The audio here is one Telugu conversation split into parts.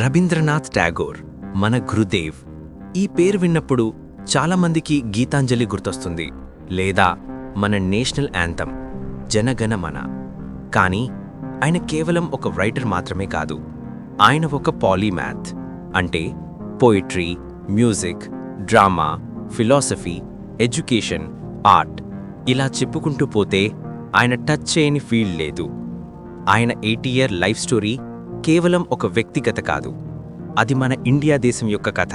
రబీంద్రనాథ్ ట్యాగోర్ మన గురుదేవ్. ఈ పేరు విన్నప్పుడు చాలామందికి గీతాంజలి గుర్తొస్తుంది లేదా మన నేషనల్ యాంతం జనగణమన కానీ ఆయన కేవలం ఒక రైటర్ మాత్రమే కాదు ఆయన ఒక పాలీమ్యాథ్ అంటే poetry music drama philosophy education art ఇలా చెప్పుకుంటూ పోతే ఆయన టచ్ చేయని ఫీల్డ్ లేదు. ఆయన ఎయిటీ ఇయర్ లైఫ్ స్టోరీ కేవలం ఒక వ్యక్తిగత కాదు. అది మన ఇండియా దేశం యొక్క కథ.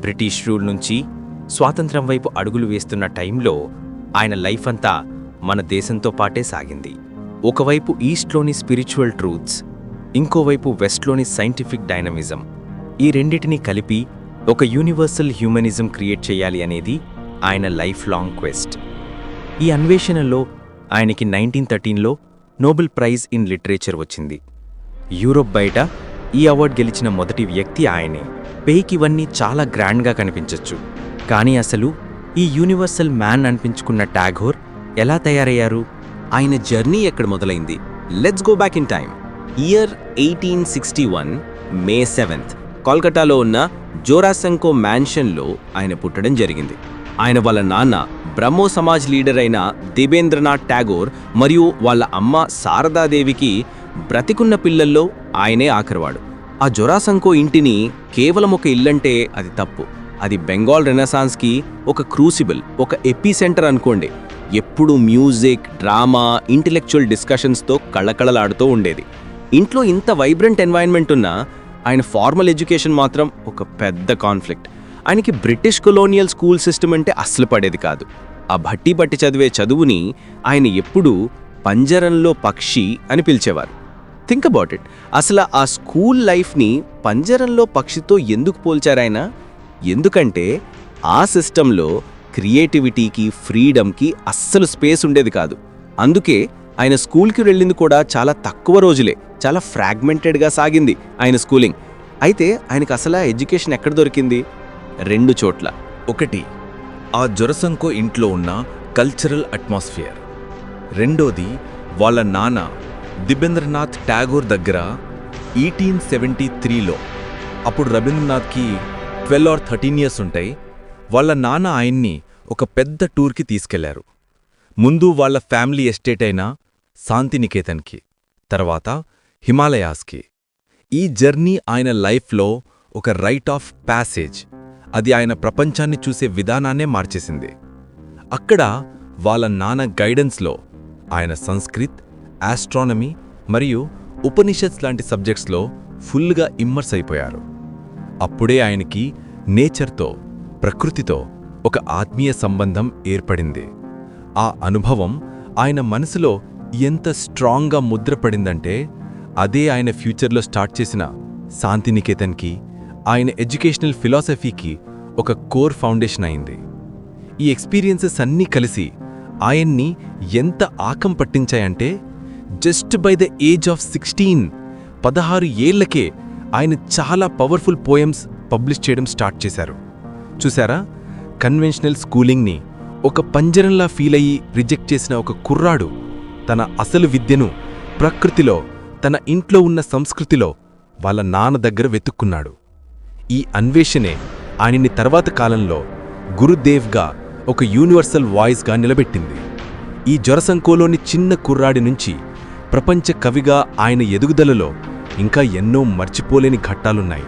బ్రిటిష్ రూల్ నుంచి స్వాతంత్రం వైపు అడుగులు వేస్తున్న టైంలో ఆయన లైఫ్ అంతా మన దేశంతో పాటే సాగింది. ఒకవైపు ఈస్ట్లోని స్పిరిచువల్ ట్రూత్స్ ఇంకోవైపు వెస్ట్లోని సైంటిఫిక్ డైనమిజం. ఈ రెండింటినీ కలిపి ఒక యూనివర్సల్ హ్యూమనిజం క్రియేట్ చేయాలి అనేది ఆయన లైఫ్ లాంగ్ క్వెస్ట్. ఈ అన్వేషణలో ఆయనకి నైన్టీన్ థర్టీన్లో నోబెల్ ప్రైజ్ ఇన్ లిటరేచర్ వచ్చింది. యూరోప్ బయట ఈ అవార్డ్ గెలిచిన మొదటి వ్యక్తి ఆయనే. పేకి ఇవన్నీ చాలా గ్రాండ్గా కనిపించొచ్చు. కానీ అసలు ఈ యూనివర్సల్ మ్యాన్ అనిపించుకున్న టాగోర్ ఎలా తయారయ్యారు? ఆయన జర్నీ ఎక్కడ మొదలైంది? Let's go back in time year eighteen sixty one May seventh కోల్కతాలో ఉన్న జోరాసంకో మ్యాన్షన్లో ఆయన పుట్టడం జరిగింది. ఆయన వాళ్ళ నాన్న బ్రహ్మో సమాజ్ లీడర్ అయిన దేబేంద్రనాథ్ టాగోర్ మరియు వాళ్ళ అమ్మ శారదాదేవికి బ్రతికున్న పిల్లల్లో ఆయనే ఆఖరివాడు. ఆ జొరాసంకో ఇంటిని కేవలం ఒక ఇల్లంటే అది తప్పు. అది బెంగాల్ రెనసాన్స్కి ఒక క్రూసిబుల్ ఒక ఎపీ సెంటర్ అనుకోండి. ఎప్పుడు మ్యూజిక్ డ్రామా ఇంటెలెక్చువల్ డిస్కషన్స్తో కళకళలాడుతూ ఉండేది. ఇంట్లో ఇంత వైబ్రెంట్ ఎన్వైర్న్మెంట్ ఉన్నా ఆయన ఫార్మల్ ఎడ్యుకేషన్ మాత్రం ఒక పెద్ద కాన్ఫ్లిక్ట్. ఆయనకి బ్రిటిష్ కొలోనియల్ స్కూల్ సిస్టమ్ అంటే అస్సలు పడేది కాదు. ఆ భట్టి బట్టి చదివే చదువుని ఆయన ఎప్పుడూ పంజరంలో పక్షి అని పిలిచేవారు. థింక్ అబౌట్ ఇట్ అసలు ఆ స్కూల్ లైఫ్ని పంజరంలో పక్షితో ఎందుకు పోల్చారాయన ఎందుకంటే ఆ సిస్టంలో క్రియేటివిటీకి ఫ్రీడమ్కి అస్సలు స్పేస్ ఉండేది కాదు. అందుకే ఆయన స్కూల్కి వెళ్ళింది కూడా చాలా తక్కువ రోజులే. చాలా ఫ్రాగ్మెంటెడ్గా సాగింది ఆయన స్కూలింగ్. అయితే ఆయనకు అసలు ఎడ్యుకేషన్ ఎక్కడ దొరికింది? రెండు చోట్ల. ఒకటి ఆ జొరసంకో ఇంట్లో ఉన్న కల్చరల్ అట్మాస్ఫియర్. రెండోది వాళ్ళ నాన్న దిబేంద్రనాథ్ ఠాగూర్ దగ్గర ఎయిటీన్ సెవెంటీ త్రీలో అప్పుడు రవీంద్రనాథ్కి ట్వెల్వ్ ఆర్ థర్టీన్ ఇయర్స్ ఉంటాయి వాళ్ళ నాన్న ఆయన్ని ఒక పెద్ద టూర్కి తీసుకెళ్ళారు. ముందు వాళ్ళ ఫ్యామిలీ ఎస్టేట్ అయిన శాంతినికేతన్కి తర్వాత హిమాలయాస్కి. ఈ జర్నీ ఆయన లైఫ్లో ఒక రైట్ ఆఫ్ ప్యాసేజ్ అది ఆయన ప్రపంచాన్ని చూసే విధానాన్నే మార్చేసింది. అక్కడ వాళ్ళ నాన్న గైడెన్స్లో ఆయన సంస్కృత్ ఆస్ట్రానమీ మరియు ఉపనిషత్స్ లాంటి సబ్జెక్ట్స్లో ఫుల్గా ఇమ్మర్స్ అయిపోయారు. అప్పుడే ఆయనకి నేచర్తో ప్రకృతితో ఒక ఆత్మీయ సంబంధం ఏర్పడింది. ఆ అనుభవం ఆయన మనసులో ఎంత స్ట్రాంగ్గా ముద్రపడిందంటే అదే ఆయన ఫ్యూచర్లో స్టార్ట్ చేసిన శాంతినికేతన్కి ఆయన ఎడ్యుకేషనల్ ఫిలాసఫీకి ఒక కోర్ ఫౌండేషన్ అయింది. ఈ ఎక్స్పీరియన్సెస్ అన్నీ కలిసి ఆయన్ని ఎంత ఆకం పట్టించాయంటే just by the age of sixteen పదహారు ఏళ్ళకే ఆయన చాలా పవర్ఫుల్ పోయమ్స్ పబ్లిష్ చేయడం స్టార్ట్ చేశారు. చూసారా కన్వెన్షనల్ స్కూలింగ్ని ఒక పంజరంలా ఫీల్ అయ్యి రిజెక్ట్ చేసిన ఒక కుర్రాడు తన అసలు విద్యను ప్రకృతిలో తన ఇంట్లో ఉన్న సంస్కృతిలో వాళ్ళ నాన్న దగ్గర వెతుక్కున్నాడు. ఈ అన్వేషణే ఆయన్ని తర్వాత కాలంలో గురుదేవ్గా ఒక యూనివర్సల్ వాయిస్గా నిలబెట్టింది. ఈ జొరసంకోలోని చిన్న కుర్రాడి నుంచి ప్రపంచ కవిగా ఆయన ఎదుగుదలలో ఇంకా ఎన్నో మర్చిపోలేని ఘట్టాలున్నాయి.